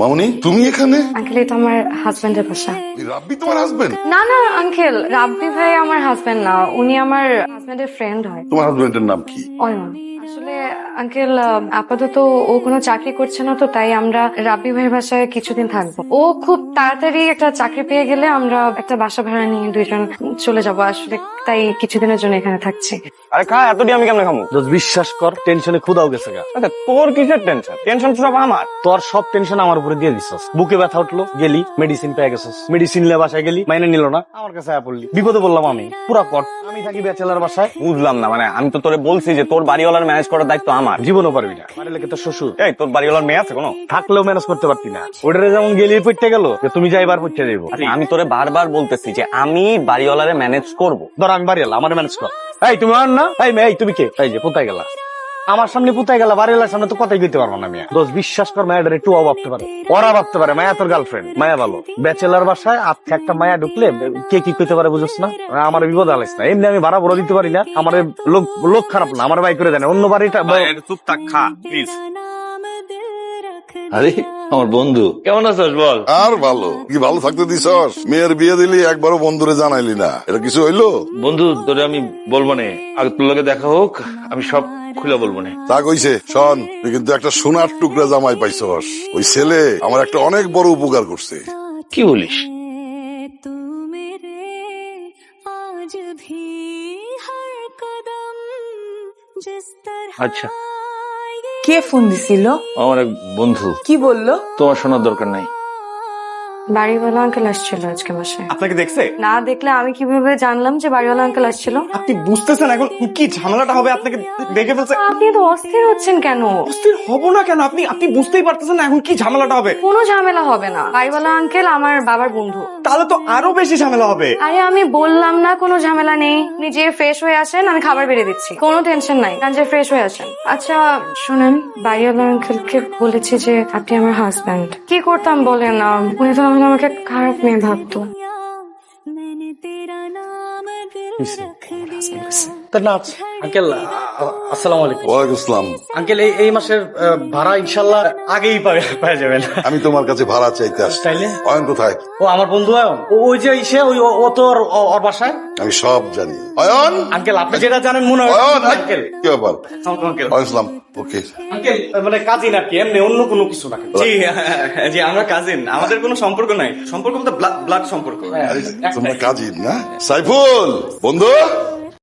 মামনি তুমি এখানে? আঙ্কেল এটা আমার হাজবেন্ডের বাসা। রাব্বি তোমার হাজবেন্ড না না আঙ্কেল রাব্বি ভাই আমার হাজবেন্ড না উনি আমার হাজবেন্ডের ফ্রেন্ড হয়। তোমার হাজবেন্ডের নাম কি? অয়ন। আসলে আঙ্কেল আপাতত ও কোনো চাকরি করছে না তো তাই আমরা রাব্বি ভাইয়ের বাসায় কিছুদিন থাকব। ও খুব তাড়াতাড়ি একটা চাকরি পেয়ে গেলে আমরা একটা বাসা ভাড়া নিয়ে দুইজন চলে যাব। আসলে তাই কিছুদিনের জন্য এখানে থাকছি। আরে খা এতটি আমি কেমনে খামু? দোস্ত বিশ্বাস কর টেনশনে খুদাও গেছে গা। আচ্ছা তোর কিসের টেনশন টেনশন সব আমার। তোর সব টেনশন আমার উপরে দিয়ে দিছস। বুকে ব্যথা উঠল গেলি মেডিসিন পেয়ে গেছস। মেডিসিন নিয়ে বাসায় গেলি মাইনে নিল না। আমার কাছে আয়া পড়লি। বিপদে বললাম আমি। পুরা কট আমি থাকি ব্যাচেলার বাসায়। বুঝলাম না মানে আমি তো তোরে বলছি যে তোর বাড়িওয়ালার ম্যানেজ করার দায়িত্ব আমার। জীবনও পারবি না। মানে লেগে তোর শ্বশুর। এই তোর বাড়িওয়ালার মেয়ে আছে কোনো? থাকলেও ম্যানেজ করতে পারতি না। ওটারে যেমন গেলি পড়তে গেল। যে তুমি যাইবার পড়তে যাইবো। আচ্ছা, আমি তোরে বারবার বলতেছি যে আমি বাড়িওয়ালারে ম্যানেজ করব। ধর আমি বাড়িওয়ালা আমার ম্যানেজ কর। এই তুমি আর না এই মেয়ে তুমি কে? এই যে কোথায় গেলা? আমার সামনে পুতাই গেল বাড়ি এলার সামনে তো কথাই কইতে পারব না, মিয়া। দোষ বিশ্বাস কর মায়াটার একটু ভাবতে পারে। ওরা ভাবতে পারে, মায়া তোর গার্লফ্রেন্ড মায়া ভালো। ব্যাচেলার বাসায় আর একটা মায়া ঢুকলে, কে কি কইতে পারে বুঝছ না? আমার বিপদ আলাইস না। এমনি আমি ভাড়া বড় দিতে পারি না। আমার লোক লোক খারাপ না, আমার বাই করে দেয়। অন্য বাড়িটা চুপ থাক খা প্লিজ আরে আমার বন্ধু। কেমন আছিস বল? আর ভালো। কি ভালো থাকতে দিছস? মেয়ের বিয়ে দিলি একবার বন্ধুরে জানাইলি না। এটা কিছু হইল? বন্ধু তোরে আমি বলব নে। আগে তোর লগে দেখা হোক আমি সব খুলে বলব তা কইছে শোন তুই কিন্তু একটা সোনার টুকরা জামাই পাইছস। ওই ছেলে আমার একটা অনেক বড় উপকার করছে। কি বলিস? আচ্ছা। কে ফোন দিছিল? আমার এক বন্ধু। কি বলল? তোমার শোনার দরকার নাই। বাড়িওয়ালা আঙ্কেল আসছিল আজকে বাসায়। আপনাকে দেখছে? না দেখলে আমি কীভাবে জানলাম যে বাড়িওয়ালা আঙ্কেল আসছিল? আপনি বুঝতেছেন এখন কি ঝামেলাটা হবে? আপনাকে দেখে ফেলছে। আপনি তো অস্থির হচ্ছেন কেন? অস্থির হব না কেন? আপনি আপনি বুঝতেই পারতেছেন না এখন কি ঝামেলাটা হবে। কোনো ঝামেলা হবে না। বাড়িওয়ালা আঙ্কেল আমার বাবার বন্ধু। তাহলে তো আরও বেশি ঝামেলা হবে। আরে আমি বললাম না কোনো ঝামেলা নেই। নিজে ফ্রেশ হয়ে আসেন আমি খাবার বেড়ে দিচ্ছি। কোনো টেনশন নাই। কারণ যে ফ্রেশ হয়ে আসেন। আচ্ছা শুনেন বাড়িওয়ালা আঙ্কেলকে বলেছি যে আপনি আমার হাজব্যান্ড কি করতাম বলেন উনি তো তাহলে আমাকে খারাপ মেয়ে ভাবতো। আগেই পাওয়া আমি তোমার কাছে ভাড়া অয়ন কোথায়? ও আমার বন্ধু ওই যে ওই ও ওর আমি সব জানি। অয়ন! আঙ্কেল আপনি যেটা জানেন মনে হয় কি ওকে আঙ্কেল মানে কাজিন আর কি এমনি অন্য কোনো কিছু না জি জি আমরা কাজিন। আমাদের কোনো সম্পর্ক নাই। সম্পর্ক বলতে ব্লাড সম্পর্ক। তোমরা কাজিন না? সাইফুল বন্ধু?